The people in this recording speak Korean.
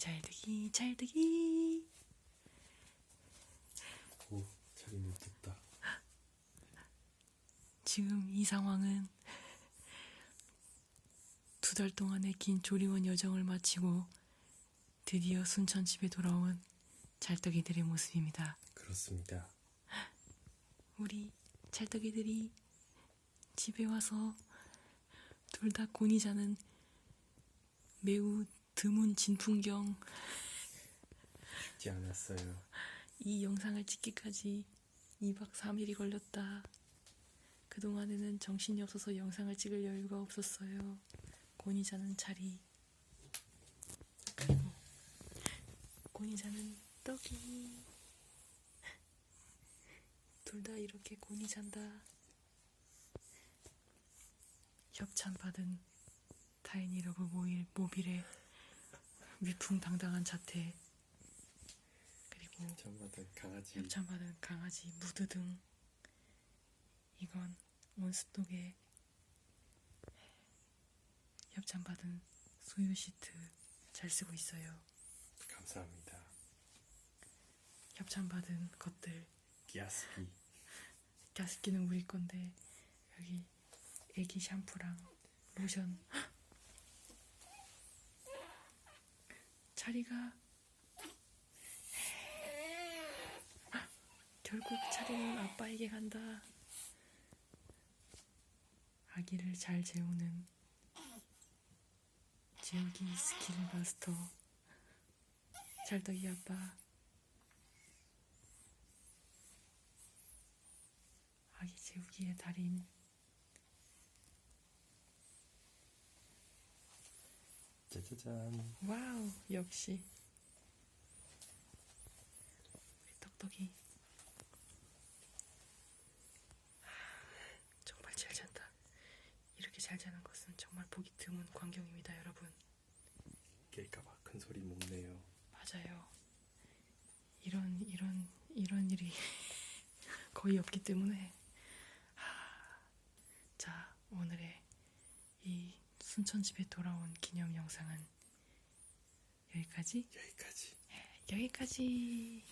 잘되기 잘되기 오, 자리 못 떴다. 지금 이 상황은 두 달 동안의 긴 조리원 여정을 마치고 드디어 순천 집에 돌아온 찰떡이들의 모습입니다. 그렇습니다. 우리 찰떡이들이 집에 와서 둘 다 곤이 자는 매우 드문 진풍경 쉽지 않았어요. 이 영상을 찍기까지 2박 3일이 걸렸다. 그동안에는 정신이 없어서 영상을 찍을 여유가 없었어요. 곤이 자는 자리. 그리고 곤이 자는 떡이. 둘 다 이렇게 곤이 잔다. 협찬 받은 타이니러브 모일 모빌의 위풍당당한 자태. 그리고 저마다 강아지 협찬받은 강아지 무드 등 이건 온스톡에 협찬받은 소유 시트 잘 쓰고 있어요. 감사합니다. 협찬받은 것들 기아스키 가습기는 우리 건데 여기 애기 샴푸랑 로션 차리가 결국 차리는 아빠에게 간다. 아기를 잘 재우는 재우기 스킬 마스터. 찰떡이 아빠. 아기 재우기의 달인 짜자잔. 와우 역시. 우리 떡떡이. 하, 정말 잘 잔다. 이렇게 잘 자는 것은 정말 보기 드문 광경입니다 여러분. 깰까봐 큰 소리 못 내요. 맞아요. 이런 이런 이런 일이 거의 없기 때문에 하, 자 오늘의 이 순천집에 돌아온 기념 영상은 여기까지 여기까지. 여기까지